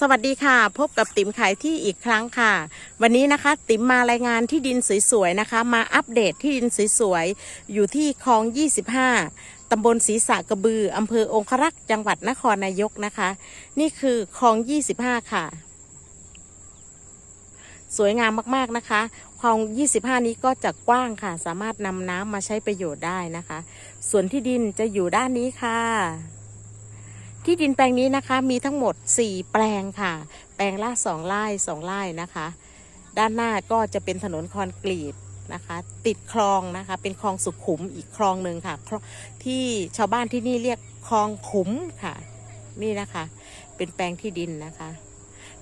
สวัสดีค่ะ พบกับติ๋มขายที่อีกครั้งค่ะ วันนี้นะคะ ติ๋มมารายงานที่ดินสวยๆนะคะ มาอัปเดตที่ดินสวยๆอยู่ที่คลอง 25 ตำบลศรีสะกระบืออำเภอองครักษ์จังหวัดนครนายกนะคะ นี่คือคลอง 25 ค่ะ สวยงามมากๆนะคะคลอง 25 นี้ก็จะกว้างค่ะ สามารถนำน้ำมาใช้ประโยชน์ได้นะคะ ส่วนที่ดินจะอยู่ด้านนี้ค่ะ ที่ดินแปลงนี้นะคะมีทั้งหมด 4 แปลงค่ะ แปลงละ2ไร่2ไร่นะคะ ด้านหน้าก็จะเป็นถนนคอนกรีตนะคะ ติดคลองนะคะ เป็นคลองสุขุมอีกคลองหนึ่งค่ะ ที่ชาวบ้านที่นี่เรียกคลองขุมค่ะ นี่นะคะ เป็นแปลงที่ดินนะคะ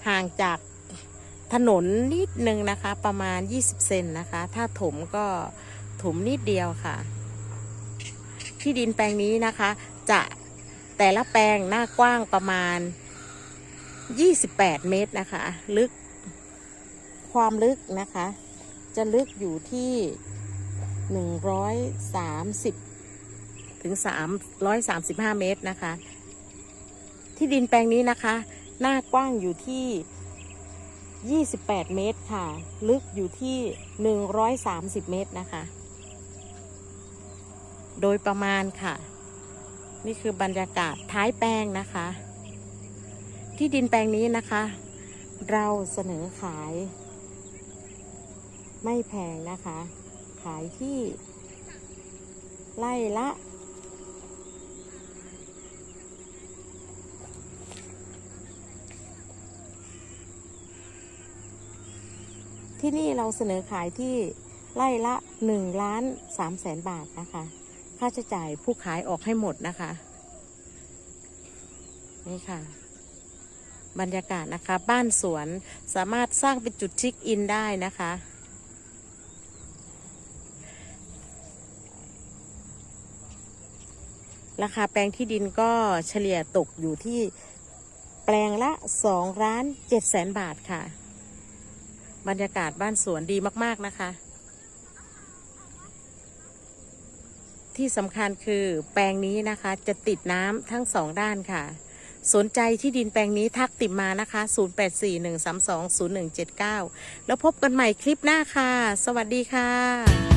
ห่างจากถนนนิดนึงนะคะ ประมาณ 20 เซนนะคะ ถ้าถมก็ถมนิดเดียวค่ะ ที่ดินแปลงนี้นะคะ จะ แต่ละแปลงหน้ากว้างประมาณ 28 เมตรนะคะ ลึกความลึกนะคะ จะลึกอยู่ที่ 130 ถึง 335 เมตรนะคะ ที่ดินแปลงนี้นะคะ หน้ากว้างอยู่ที่ 28 เมตรค่ะ ลึกอยู่ที่ 130 เมตรนะคะ โดยประมาณค่ะ นี่คือบรรยากาศท้ายแปลงนะคะ ที่ดินแปลงนี้นะคะ เราเสนอขาย ไม่แพงนะคะ ขายที่ไล่ละที่นี่เราเสนอขายที่ไล่ละ1ล้าน3แสนบาทนะคะ ค่าใช้จ่ายผู้ขายออกให้หมดนะคะ นี่ค่ะ บรรยากาศนะคะ บ้านสวนสามารถสร้างเป็นจุดเชิคอินได้นะคะราคาแปลงที่ดินก็เฉลี่ยตกอยู่ที่แปลงละ2ล้าน7แสนบาทค่ะ บรรยากาศบ้านสวนดีมาก ๆ นะคะ ที่สำคัญคือแปลงนี้นะคะ จะติดน้ำทั้งสองด้านค่ะ สนใจที่ดินแปลงนี้ทักติดมานะคะ 0841320179 แล้วพบกันใหม่คลิปหน้าค่ะ สวัสดีค่ะ